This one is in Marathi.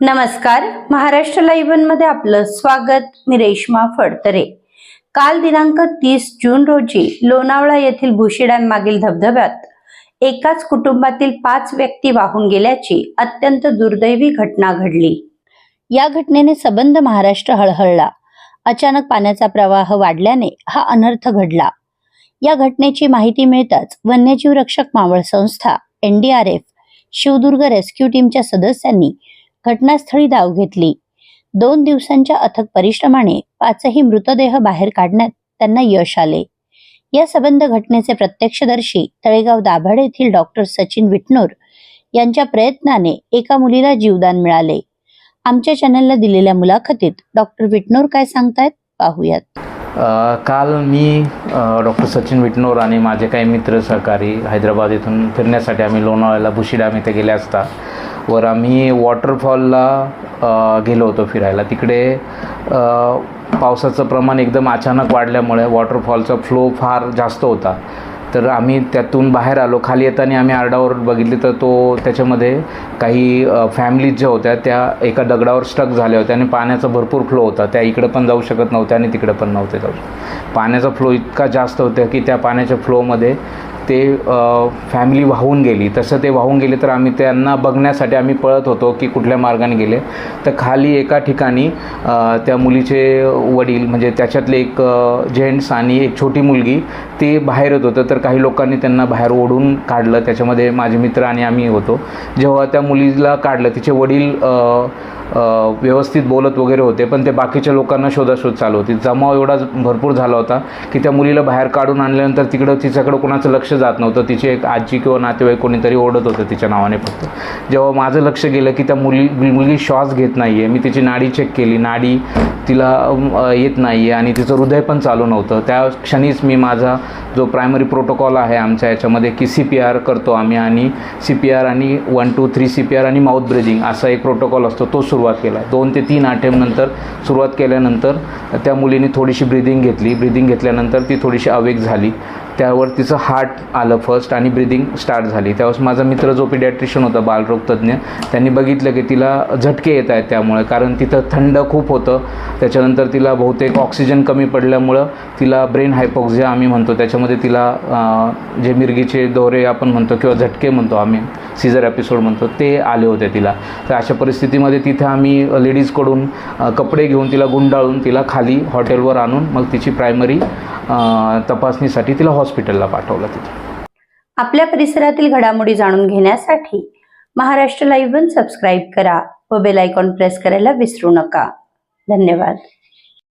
नमस्कार. महाराष्ट्र लाईव्हमध्ये आपलं स्वागत. मी रेश्मा फडतरे. काल दिनांक तीस जून रोजी लोणावळा येथील भुशी धबधब्यात एकाच कुटुंबातील पाच व्यक्ती वाहून गेल्याची अत्यंत दुर्दैवी घटना घडली. या घटनेने सबंध महाराष्ट्र हळहळला. अचानक पाण्याचा प्रवाह वाढल्याने हा अनर्थ घडला. या घटनेची माहिती मिळताच वन्यजीव रक्षक मावळ संस्था एनडीआरएफ शिवदुर्ग रेस्क्यू टीमच्या सदस्यांनी घटनास्थळी धाव घेतली. दोन दिवसांच्या अथक परिश्रमाने पाचही मृतदेह बाहेर काढण्यात त्यांना यश आले. या संबंध घटनेचे प्रत्यक्षदर्शी तळेगाव दाभाड येथील डॉक्टर सचिन विटनोर यांच्या प्रयत्नाने एका मुलीला जीवदान मिळाले. आमच्या चॅनलला दिलेल्या मुलाखतीत डॉक्टर विटनोर काय सांगतायत पाहूयात. काल मी डॉक्टर सचिन विटनोर आणि माझे काही मित्र सहकारी हैदराबाद इथून फिरण्यासाठी आम्ही लोणावळ्याला भुशी इथे गेले असता. वर आम्ही वॉटरफॉलला गेलो होतो फिरायला. तिकडे पावसाचं प्रमाण एकदम अचानक वाढल्यामुळे वॉटरफॉलचा फ्लो फार जास्त होता. तर आम्ही त्यातून बाहेर आलो. खाली येताना आम्ही आरडावर बघितली तर तो त्याच्यामध्ये काही फॅमिलीज ज्या होत्या त्या एका दगडावर स्टक झाल्या होत्या आणि पाण्याचा भरपूर फ्लो होता. त्या इकडं पण जाऊ शकत नव्हत्या आणि तिकडं पण नव्हते जाऊ शकत. पाण्याचा फ्लो इतका जास्त होता की त्या पाण्याच्या फ्लोमध्ये ते फॅमिली वाहून गेली. तसं ते वाहून गेले तर आम्ही त्यांना बघण्यासाठी आम्ही पळत होतो की कुठल्या मार्गाने गेले. तर खाली एका ठिकाणी त्या मुलीचे वडील म्हणजे त्याच्यातले एक जेंट्स आणि एक छोटी मुलगी ते बाहेर येत होतं. तर काही लोकांनी त्यांना बाहेर ओढून काढलं. त्याच्यामध्ये माझे मित्र आणि आम्ही होतो. जेव्हा त्या मुलीला काढलं तिचे वडील व्यवस्थित बोलत वगैरे होते पण ते बाकीच्या लोकांना शोधाशोध चालू होती. जमाव एवढा भरपूर झाला होता की त्या मुलीला बाहेर काढून आणल्यानंतर तिकडं तिच्याकडं कोणाचं लक्ष जात नव्हतं. तिची एक आजी किंवा नातेवाईक कोणीतरी ओढत होतं तिच्या नावाने फक्त. जेव्हा माझं लक्ष गेलं की त्या मुली मुलगी श्वास घेत नाही आहे मी तिची नाडी चेक केली. नाडी तिला येत नाही आहे आणि तिचं हृदय पण चालू नव्हतं. त्या क्षणीच मी माझा जो प्रायमरी प्रोटोकॉल आहे आमच्या याच्यामध्ये की सी पी आर करतो आम्ही आणि सी पी आर आणि one two three C P R आणि माउथ ब्रिदिंग असा एक प्रोटोकॉल असतो तो सुरू सुरुवात केला. दोन ते तीन नंतर सुरुवात केल्यानंतर त्या मुलीने थोडीशी ब्रिदिंग घेतली. ब्रिदिंग घेतल्यानंतर ती थोडीशी अवेक झाली. त्यावर तिचं हार्ट आलं फर्स्ट आणि ब्रिदिंग स्टार्ट झाली. त्यावेळेस माझा मित्र जो पिडॅट्रिशियन होता बालरोग तज्ज्ञ त्यांनी बघितलं की तिला झटके येत आहेत त्यामुळे. कारण तिथं थंड खूप होतं. त्याच्यानंतर तिला बहुतेक ऑक्सिजन कमी पडल्यामुळं तिला ब्रेन हायपॉक्झिया आम्ही म्हणतो. त्याच्यामध्ये तिला जे मिरगीचे दोरे आपण म्हणतो किंवा झटके म्हणतो आम्ही सीझर एपिसोड म्हणतो ते आले होते तिला. तर अशा परिस्थितीमध्ये तिथं आम्ही लेडीजकडून कपडे घेऊन तिला गुंडाळून तिला खाली हॉटेलवर आणून मग तिची प्रायमरी तपासणीसाठी तिला हॉस्पिटलला पाठवलं तिथे. आपल्या परिसरातील घडामोडी जाणून घेण्यासाठी महाराष्ट्र लाईव्ह वन सबस्क्राईब करा व बेल आयकॉन प्रेस करायला विसरू नका. धन्यवाद.